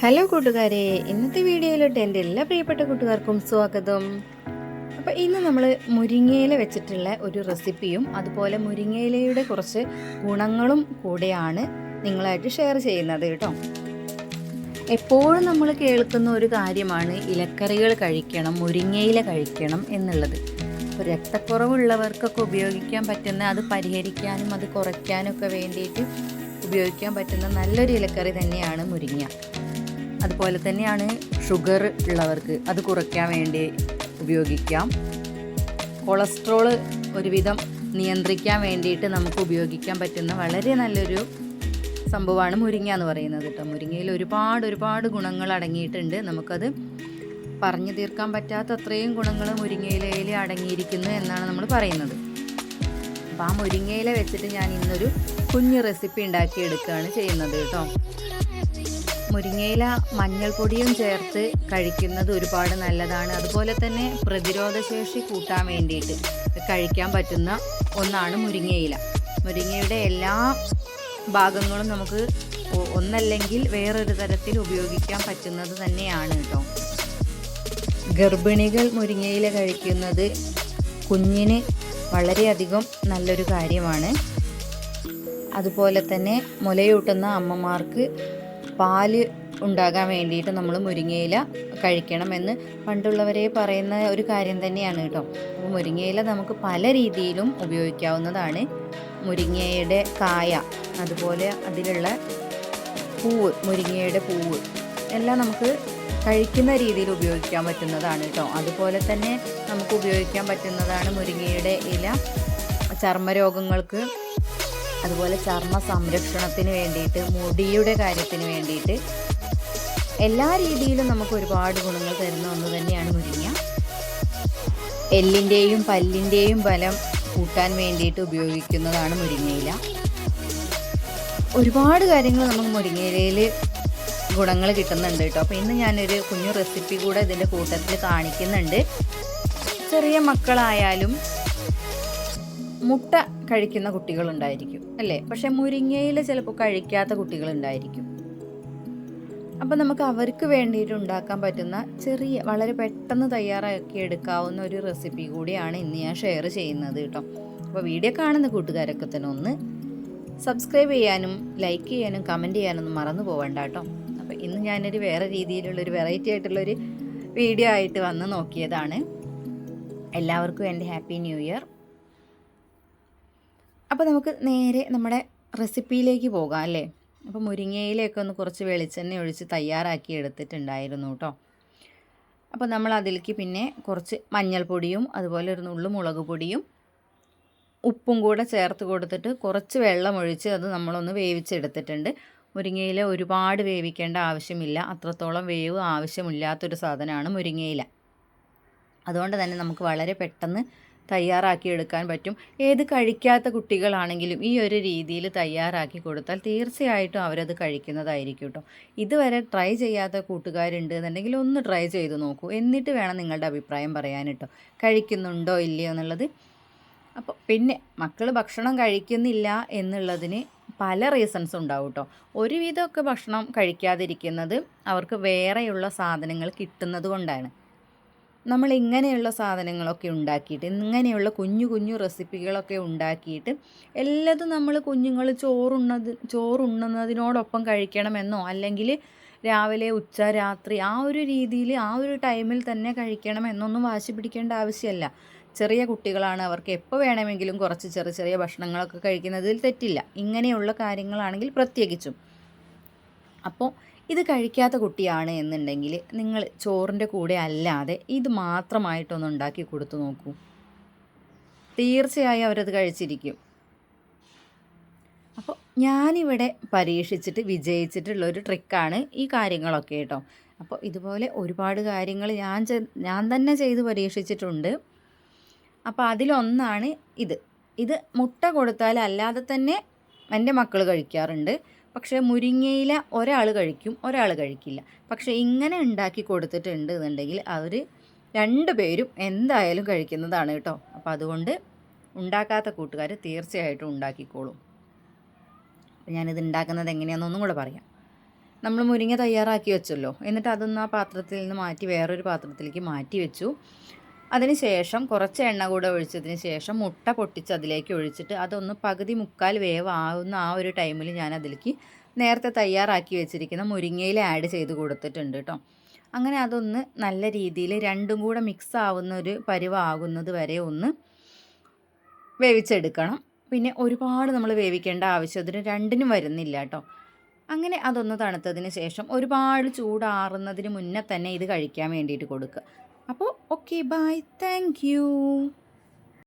Hello കൂട്ടുകാരെ ഇന്നത്തെ വീഡിയോയിലോട്ട് എന്റെ എല്ലാ പ്രിയപ്പെട്ട കൂട്ടുകാർക്കും സ്വാഗതം. അപ്പോൾ ഇന്ന് നമ്മൾ മുരിങ്ങയില വെച്ചിട്ടുള്ള ഒരു റെസിപ്പിയും അതുപോലെ മുരിങ്ങയിലയുടെ കുറച്ച് ഗുണങ്ങളും കൂടെയാണ് നിങ്ങളായിട്ട് ഷെയർ ചെയ്യുന്നത് കേട്ടോ. എപ്പോഴും നമ്മൾ കേൾക്കുന്ന ഒരു കാര്യമാണ് ഇലക്കറികൾ കഴിക്കണം മുരിങ്ങയില കഴിക്കണം എന്നുള്ളത്. അപ്പോൾ രക്തക്കുറവുള്ളവർക്കൊക്കെ ഉപയോഗിക്കാൻ പറ്റുന്ന അത് പരിഹരിക്കാനും അത് കുറയ്ക്കാനും ഒക്കെ വേണ്ടിയിട്ട് ഉപയോഗിക്കാൻ പറ്റുന്ന നല്ലൊരു ഇലക്കറി തന്നെയാണ് മുരിങ്ങ. അതുപോലെ തന്നെയാണ് ഷുഗർ ഉള്ളവർക്ക് അത് കുറയ്ക്കാൻ വേണ്ടി ഉപയോഗിക്കാം. കൊളസ്ട്രോൾ ഒരുവിധം നിയന്ത്രിക്കാൻ വേണ്ടിയിട്ട് നമുക്ക് ഉപയോഗിക്കാൻ പറ്റുന്ന വളരെ നല്ലൊരു സംഭവമാണ് മുരിങ്ങ എന്ന് പറയുന്നത് കേട്ടോ. മുരിങ്ങയിൽ ഒരുപാട് ഒരുപാട് ഗുണങ്ങൾ അടങ്ങിയിട്ടുണ്ട്. നമുക്കത് പറഞ്ഞു തീർക്കാൻ പറ്റാത്ത അത്രയും ഗുണങ്ങൾ മുരിങ്ങയിലയിൽ അടങ്ങിയിരിക്കുന്നു എന്നാണ് നമ്മൾ പറയുന്നത്. അപ്പോൾ ആ മുരിങ്ങയില വെച്ചിട്ട് ഞാൻ ഇന്നൊരു കുഞ്ഞു റെസിപ്പി ഉണ്ടാക്കിയെടുക്കുകയാണ് ചെയ്യുന്നത് കേട്ടോ. മുരിങ്ങയില മഞ്ഞൾപ്പൊടിയും ചേർത്ത് കഴിക്കുന്നത് ഒരുപാട് നല്ലതാണ്. അതുപോലെ തന്നെ പ്രതിരോധശേഷി കൂട്ടാൻ വേണ്ടിയിട്ട് കഴിക്കാൻ പറ്റുന്ന ഒന്നാണ് മുരിങ്ങയില. മുരിങ്ങയുടെ എല്ലാ ഭാഗങ്ങളും നമുക്ക് ഒന്നല്ലെങ്കിൽ വേറൊരു തരത്തിൽ ഉപയോഗിക്കാൻ പറ്റുന്നത് തന്നെയാണ് കേട്ടോ. ഗർഭിണികൾ മുരിങ്ങയില കഴിക്കുന്നത് കുഞ്ഞിന് വളരെയധികം നല്ലൊരു കാര്യമാണ്. അതുപോലെ തന്നെ മുലയൂട്ടുന്ന അമ്മമാർക്ക് പാൽ ഉണ്ടാകാൻ വേണ്ടിയിട്ട് നമ്മൾ മുരിങ്ങയില കഴിക്കണം എന്ന് പണ്ടുള്ളവരെ പറയുന്ന ഒരു കാര്യം തന്നെയാണ് കേട്ടോ. അപ്പോൾ മുരിങ്ങയില നമുക്ക് പല രീതിയിലും ഉപയോഗിക്കാവുന്നതാണ്. മുരിങ്ങയുടെ കായ അതുപോലെ അതിലുള്ള പൂവ് മുരിങ്ങയുടെ പൂവ് എല്ലാം നമുക്ക് കഴിക്കുന്ന രീതിയിൽ ഉപയോഗിക്കാൻ പറ്റുന്നതാണ് കേട്ടോ. അതുപോലെ തന്നെ നമുക്ക് ഉപയോഗിക്കാൻ പറ്റുന്നതാണ് മുരിങ്ങയുടെ ഇല. ചർമ്മരോഗങ്ങൾക്ക് അതുപോലെ ചർമ്മ സംരക്ഷണത്തിന് വേണ്ടിയിട്ട് മുടിയുടെ കാര്യത്തിന് വേണ്ടിയിട്ട് എല്ലാ രീതിയിലും നമുക്ക് ഒരുപാട് ഗുണങ്ങൾ തരുന്ന ഒന്ന് തന്നെയാണ് മുരിങ്ങ. എല്ലിന്റെയും പല്ലിന്റെയും ബലം കൂട്ടാൻ വേണ്ടിയിട്ട് ഉപയോഗിക്കുന്നതാണ് മുരിങ്ങയില. ഒരുപാട് കാര്യങ്ങൾ നമുക്ക് മുരിങ്ങയിലയിൽ ഗുണങ്ങൾ കിട്ടുന്നുണ്ട് കേട്ടോ. അപ്പോൾ ഇന്ന് ഞാനൊരു കുഞ്ഞു റെസിപ്പി കൂടെ ഇതിന്റെ കൂട്ടത്തിൽ കാണിക്കുന്നുണ്ട്. ചെറിയ മക്കളായാലും മുട്ട കഴിക്കുന്ന കുട്ടികളുണ്ടായിരിക്കും അല്ലേ? പക്ഷെ മുരിങ്ങയില ചിലപ്പോൾ കഴിക്കാത്ത കുട്ടികളുണ്ടായിരിക്കും. അപ്പം നമുക്ക് അവർക്ക് വേണ്ടിയിട്ട് ഉണ്ടാക്കാൻ പറ്റുന്ന ചെറിയ വളരെ പെട്ടെന്ന് തയ്യാറാക്കി എടുക്കാവുന്ന ഒരു റെസിപ്പി കൂടിയാണ് ഇന്ന് ഞാൻ ഷെയർ ചെയ്യുന്നത് കേട്ടോ. അപ്പോൾ വീഡിയോ കാണുന്ന കൂട്ടുകാരൊക്കെ തന്നെ ഒന്ന് സബ്സ്ക്രൈബ് ചെയ്യാനും ലൈക്ക് ചെയ്യാനും കമന്റ് ചെയ്യാനൊന്നും മറന്നു പോകണ്ട കേട്ടോ. അപ്പോൾ ഇന്ന് ഞാനൊരു വേറെ രീതിയിലുള്ളൊരു വെറൈറ്റി ആയിട്ടുള്ളൊരു വീഡിയോ ആയിട്ട് വന്ന് നോക്കിയതാണ്. എല്ലാവർക്കും എന്റെ ഹാപ്പി ന്യൂ ഇയർ. അപ്പോൾ നമുക്ക് നേരെ നമ്മുടെ റെസിപ്പിയിലേക്ക് പോകാം അല്ലേ? അപ്പോൾ മുരിങ്ങയിലൊക്കെ ഒന്ന് കുറച്ച് വെളിച്ചെണ്ണ ഒഴിച്ച് തയ്യാറാക്കി എടുത്തിട്ടുണ്ടായിരുന്നു കേട്ടോ. അപ്പോൾ നമ്മൾ അതിലേക്ക് പിന്നെ കുറച്ച് മഞ്ഞൾപ്പൊടിയും അതുപോലെ ഒരു നുള്ളു മുളക് പൊടിയും ഉപ്പും കൂടെ ചേർത്ത് കൊടുത്തിട്ട് കുറച്ച് വെള്ളം ഒഴിച്ച് അത് നമ്മളൊന്ന് വേവിച്ചെടുത്തിട്ടുണ്ട്. മുരിങ്ങയില ഒരുപാട് വേവിക്കേണ്ട ആവശ്യമില്ല. അത്രത്തോളം വേവ് ആവശ്യമില്ലാത്തൊരു സാധനമാണ് മുരിങ്ങയില. അതുകൊണ്ട് തന്നെ നമുക്ക് വളരെ പെട്ടെന്ന് തയ്യാറാക്കി എടുക്കാൻ പറ്റും. ഏത് കഴിക്കാത്ത കുട്ടികളാണെങ്കിലും ഈ ഒരു രീതിയിൽ തയ്യാറാക്കി കൊടുത്താൽ തീർച്ചയായിട്ടും അവരത് കഴിക്കുന്നതായിരിക്കും കേട്ടോ ഇതുവരെ ട്രൈ ചെയ്യാത്ത കൂട്ടുകാരുണ്ട് എന്നുണ്ടെങ്കിൽ ഒന്ന് ട്രൈ ചെയ്ത് നോക്കൂ. എന്നിട്ട് വേണം നിങ്ങളുടെ അഭിപ്രായം പറയാൻ കേട്ടോ കഴിക്കുന്നുണ്ടോ ഇല്ലയോ എന്നുള്ളത്. അപ്പോൾ പിന്നെ മക്കൾ ഭക്ഷണം കഴിക്കുന്നില്ല എന്നുള്ളതിന് പല റീസൺസ് ഉണ്ടാവും കേട്ടോ ഒരുവിധമൊക്കെ ഭക്ഷണം കഴിക്കാതിരിക്കുന്നത് അവർക്ക് വേറെയുള്ള സാധനങ്ങൾ കിട്ടുന്നത് കൊണ്ടാണ്. നമ്മൾ ഇങ്ങനെയുള്ള സാധനങ്ങളൊക്കെ ഉണ്ടാക്കിയിട്ട് ഇങ്ങനെയുള്ള കുഞ്ഞു കുഞ്ഞു റെസിപ്പികളൊക്കെ ഉണ്ടാക്കിയിട്ട് എല്ലാതും നമ്മൾ കുഞ്ഞുങ്ങൾ ചോറുണ്ണത് ചോറുണ്ണുന്നതിനോടൊപ്പം കഴിക്കണമെന്നോ അല്ലെങ്കിൽ രാവിലെ ഉച്ച രാത്രി ആ ഒരു രീതിയിൽ ആ ഒരു ടൈമിൽ തന്നെ കഴിക്കണമെന്നൊന്നും വാശി പിടിക്കേണ്ട ആവശ്യമല്ല. ചെറിയ കുട്ടികളാണ് അവർക്ക് എപ്പോൾ വേണമെങ്കിലും കുറച്ച് ചെറിയ ചെറിയ ഭക്ഷണങ്ങളൊക്കെ കഴിക്കുന്നതിൽ തെറ്റില്ല. ഇങ്ങനെയുള്ള കാര്യങ്ങളാണെങ്കിൽ പ്രത്യേകിച്ചും. അപ്പോൾ ഇത് കഴിക്കാത്ത കുട്ടിയാണ് എന്നുണ്ടെങ്കിൽ നിങ്ങൾ ചോറിന്റെ കൂടെ അല്ലാതെ ഇത് മാത്രമായിട്ടൊന്ന് ഉണ്ടാക്കി കൊടുത്തു നോക്കൂ. തീർച്ചയായും അവരത് കഴിച്ചിരിക്കും. അപ്പോൾ ഞാനിവിടെ പരീക്ഷിച്ചിട്ട് വിജയിച്ചിട്ടുള്ള ഒരു ട്രിക്കാണ് ഈ കാര്യങ്ങളൊക്കെ കേട്ടോ. അപ്പോൾ ഇതുപോലെ ഒരുപാട് കാര്യങ്ങൾ ഞാൻ ഞാൻ തന്നെ ചെയ്ത് പരീക്ഷിച്ചിട്ടുണ്ട്. അപ്പോൾ അതിലൊന്നാണ് ഇത്. ഇത് മുട്ട കൊടുത്താൽ അല്ലാതെ തന്നെ എന്റെ മക്കൾ കഴിക്കാറുണ്ട്. പക്ഷേ മുരിങ്ങയില ഒരാൾ കഴിക്കും ഒരാൾ കഴിക്കില്ല. പക്ഷേ ഇങ്ങനെ ഉണ്ടാക്കി കൊടുത്തിട്ടുണ്ട് എന്നുണ്ടെങ്കിൽ അവർ രണ്ട് പേരും എന്തായാലും കഴിക്കുന്നതാണ് കേട്ടോ. അപ്പോൾ അതുകൊണ്ട് ഉണ്ടാക്കാത്ത കൂട്ടുകാർ തീർച്ചയായിട്ടും ഉണ്ടാക്കിക്കോളും. അപ്പോൾ ഞാനിത് ഉണ്ടാക്കുന്നത് എങ്ങനെയാണെന്നൊന്നും കൂടെ പറയാം. നമ്മൾ മുരിങ്ങ തയ്യാറാക്കി വെച്ചല്ലോ. എന്നിട്ട് അതൊന്ന് ആ പാത്രത്തിൽ നിന്ന് മാറ്റി വേറൊരു പാത്രത്തിലേക്ക് മാറ്റി വെച്ചു. അതിന് ശേഷം കുറച്ച് എണ്ണ കൂടെ ഒഴിച്ചതിന് ശേഷം മുട്ട പൊട്ടിച്ച് അതിലേക്ക് ഒഴിച്ചിട്ട് അതൊന്ന് പകുതി മുക്കാൽ വേവാവുന്ന ആ ഒരു ടൈമിൽ ഞാൻ അതിലേക്ക് നേരത്തെ തയ്യാറാക്കി വെച്ചിരിക്കുന്ന മുരിങ്ങയിൽ ആഡ് ചെയ്ത് കൊടുത്തിട്ടുണ്ട് കേട്ടോ അങ്ങനെ അതൊന്ന് നല്ല രീതിയിൽ രണ്ടും കൂടെ മിക്സ് ആവുന്ന ഒരു പരിവാകുന്നത് വരെ ഒന്ന് വേവിച്ചെടുക്കണം. പിന്നെ ഒരുപാട് നമ്മൾ വേവിക്കേണ്ട ആവശ്യത്തിന് രണ്ടിനും വരുന്നില്ല കേട്ടോ അങ്ങനെ അതൊന്ന് തണുത്തതിന് ശേഷം ഒരുപാട് ചൂടാറുന്നതിന് മുന്നേ തന്നെ ഇത് കഴിക്കാൻ വേണ്ടിയിട്ട് കൊടുക്കുക. അപ്പോൾ ഓക്കെ ബൈ താങ്ക്